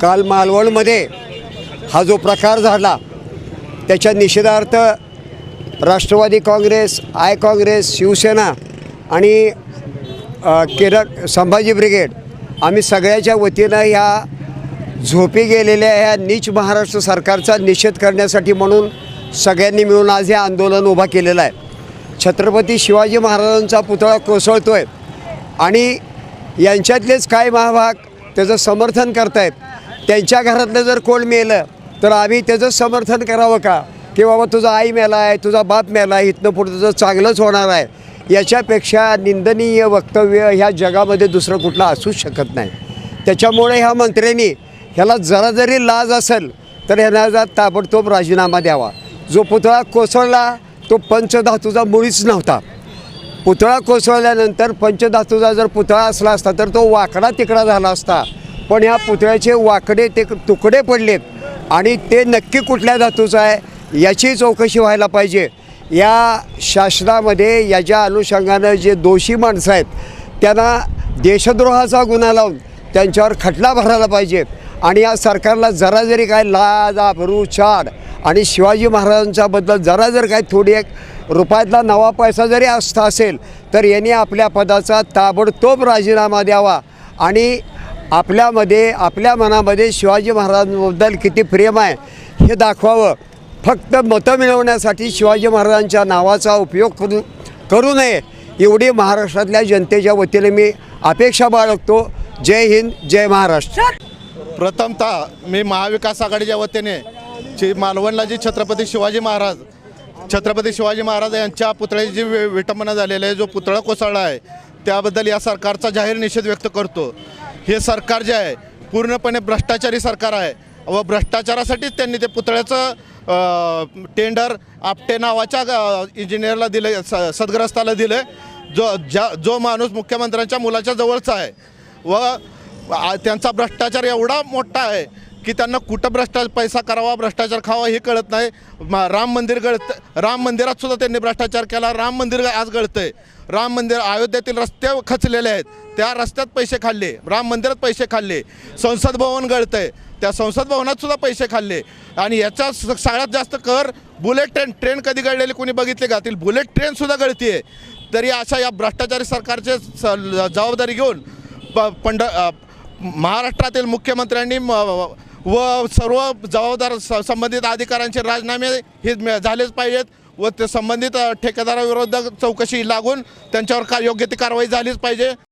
काल मालवणमध्ये हा जो प्रकार झाला त्याच्या निषेधार्थ राष्ट्रवादी काँग्रेस आय काँग्रेस शिवसेना आणि केरळ संभाजी ब्रिगेड आम्ही सगळ्याच्या वतीनं ह्या झोपी गेलेल्या ह्या नीच महाराष्ट्र सरकारचा निषेध करण्यासाठी म्हणून सगळ्यांनी मिळून आज हे आंदोलन उभा केलेलं आहे. छत्रपती शिवाजी महाराजांचा पुतळा कोसळतो आहे आणि यांच्यातलेच काही महाभाग त्याचं समर्थन करतायत त्यांच्या घरातलं जर कोण मेलं तर आम्ही त्याचं समर्थन करावं का? की बाबा तुझा आई मेला आहे तुझा बाप मेला आहे इथनं पुढं तुझं चांगलंच होणार आहे. याच्यापेक्षा निंदनीय वक्तव्य ह्या जगामध्ये दुसरं कुठलं असूच शकत नाही. त्याच्यामुळे ह्या मंत्र्यांनी ह्याला जरा जरी लाज असेल तर ह्यांना जर ताबडतोब राजीनामा द्यावा. जो पुतळा कोसळला तो पंचधातूचा मुळीच नव्हता. पुतळा कोसळल्यानंतर पंचधातूचा जर पुतळा असला असता तर तो वाकडा तिकडा झाला असता. पण या पुतळ्याचे वाकडे ते तुकडे पडलेत आणि ते नक्की कुठल्या धातूचं आहे याची चौकशी व्हायला पाहिजे. या शासनामध्ये याच्या अनुषंगानं जे दोषी माणसं आहेत त्यांना देशद्रोहाचा गुन्हा लावून त्यांच्यावर खटला भरायला पाहिजे आणि या सरकारला जरा जरी काय लाज आबरू छाड आणि शिवाजी महाराजांच्याबद्दल जरा जर काय थोडी एक रुपयातला नवा पैसा जरी असता असेल तर यांनी आपल्या पदाचा ताबडतोब राजीनामा द्यावा आणि आपल्यामध्ये आपल्या मनामध्ये शिवाजी महाराजांबद्दल किती प्रेम आहे हे दाखवावं. फक्त मतं मिळवण्यासाठी शिवाजी महाराजांच्या नावाचा उपयोग करू करू नये. एवढी महाराष्ट्रातल्या जनतेच्या वतीने मी अपेक्षा बाळगतो. जय हिंद जय महाराष्ट्र. प्रथमतः मी महाविकास आघाडीच्या वतीने जी मालवणला जी छत्रपती शिवाजी महाराज छत्रपती शिवाजी महाराज यांच्या पुतळ्याची जी विटंबना झालेली आहे जो पुतळा कोसळला आहे त्याबद्दल या सरकारचा जाहीर निषेध व्यक्त करतो. हे सरकार जे आहे पूर्णपणे भ्रष्टाचारी सरकार आहे. व भ्रष्टाचारासाठीच त्यांनी ते पुतळ्याचं टेंडर आपटे नावाच्या इंजिनियरला दिलं स सदग्रस्ताला दिलं जो ज्या जो माणूस मुख्यमंत्र्यांच्या मुलाच्या जवळचा आहे. व त्यांचा भ्रष्टाचार एवढा मोठा आहे की त्यांना कुठं भ्रष्टा पैसा करावा भ्रष्टाचार खावा हे कळत नाही. म- राम मंदिर गळत राम मंदिरात सुद्धा त्यांनी भ्रष्टाचार केला. राम मंदिर आज गळतंय. राम मंदिर अयोध्येतील रस्ते खचलेले आहेत. त्या रस्त्यात पैसे खाल्ले. राम मंदिरात पैसे खाल्ले. संसद भवन गळतंय. त्या संसद भवनात सुद्धा पैसे खाल्ले. आणि याचा स- सगळ्यात जास्त कर बुलेट ट्रेन ट्रेन कधी गळलेली कोणी बघितले का? ती बुलेट ट्रेन सुद्धा गळतीये. तरी अशा या भ्रष्टाचारी सरकारचे स- जबाबदारी घेऊन प पंढ महाराष्ट्रातील मुख्यमंत्र्यांनी म- व सर्व जबाबदार स- संबंधित अधिकाऱ्यांचे राजीनामे हे झालेच पाहिजेत व ते संबंधित अ, ठेकेदाराविरोधात चौकशी लागून त्यांच्यावर का योग्य ती कारवाई झालीच पाहिजे.